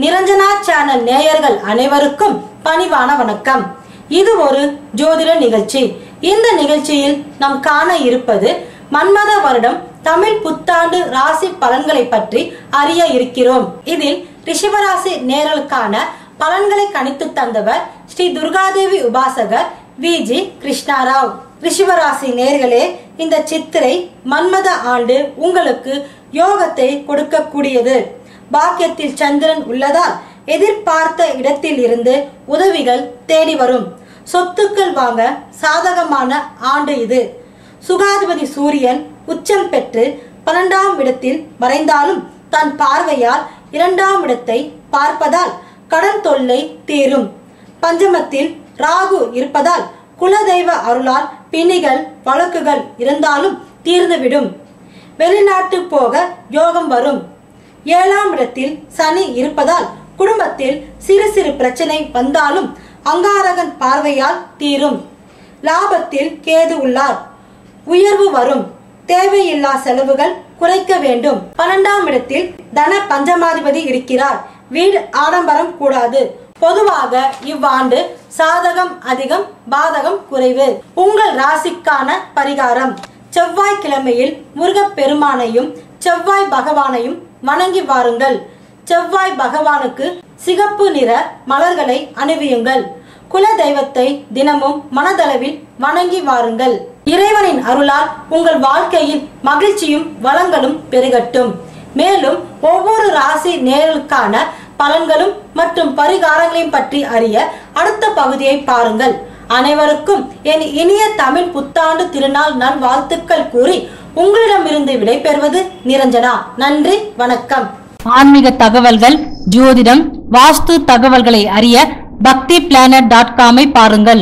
Niranjana channel நேயர்கள் அனைவருக்கும் பணிவான வணக்கம். இது ஒரு ஜோதிட நிகழ்ச்சி. இந்த நிகழ்ச்சியில் நாம் காண இருப்பது மன்மத வருடம் தமிழ் புத்தாண்டு ராசி பலன்களை பற்றி அறிய இருக்கிறோம். இதில் ரிஷபராசி நேரலுக்கான பலன்களை கணித்து தந்தவர் ஸ்ரீ துர்காதேவி உபாசகர் வி ஜி கிருஷ்ணாராவ். ரிஷபராசி நேர்களே இந்த சித்திரை மன்மத ஆண்டு உங்களுக்கு யோகத்தை கொடுக்கக்கூடியது. பாக்கியத்தில் சந்திரன் உள்ளதால் எதிர்பார்த்த இடத்தில் இருந்து உதவிகள் தேடி வரும். சொத்துக்கள் வாங்க சாதகமான ஆண்டு இது. சுகாதிபதி சூரியன் உச்சம் பெற்று பன்னெண்டாம் இடத்தில் மறைந்தாலும் தன் பார்வையால் இரண்டாம் இடத்தை பார்ப்பதால் கடன் தொல்லை தீரும். பஞ்சமத்தில் ராகு இருப்பதால் குலதெய்வ அருளால் பிணிகள் வழக்குகள் இருந்தாலும் தீர்ந்துவிடும். வெளிநாட்டு போக யோகம் வரும். ஏழாம் இடத்தில் சனி இருப்பதால் குடும்பத்தில் சிறு சிறு பிரச்சனை வந்தாலும் அங்காரகன் பார்வையால் தீரும். லாபத்தில் கேது உள்ளார். உயர்வு வரும். தேவையில்லா செலவுகள் குறைக்க வேண்டும். பன்னெண்டாம் இடத்தில் தன பஞ்சமாதிபதி இருக்கிறார். வீடு ஆடம்பரம் கூடாது. பொதுவாக இவ்வாண்டு சாதகம் அதிகம் பாதகம் குறைவு. உங்கள் ராசிக்கான பரிகாரம். செவ்வாய் கிழமையில் முருகப் பெருமானையும் செவ்வாய் பகவானையும் வணங்கி வாருங்கள். செவ்வாய் பகவானுக்கு சிகப்பு நிற மலர்களை அணிவியுங்கள். குல தெய்வத்தை தினமும் மனதளவில் வணங்கி வாருங்கள். இறைவனின் அருளால் உங்கள் வாழ்க்கையில் மகிழ்ச்சியும் வளங்களும் பெருகட்டும். மேலும் ஒவ்வொரு ராசி நேருக்கான பலன்களும் மற்றும் பரிகாரங்களையும் பற்றி அறிய அடுத்த பகுதியை பாருங்கள். அனைவருக்கும் என் இனிய தமிழ் புத்தாண்டு திருநாள் நல் வாழ்த்துக்கள் கூறி உங்களிடமிருந்து விடைபெறுவது நிரஞ்சனா. நன்றி வணக்கம். ஆன்மீக தகவல்கள் ஜோதிடம் வாஸ்து தகவல்களை அறிய பக்தி பிளானட் டாட் காமை பாருங்கள்.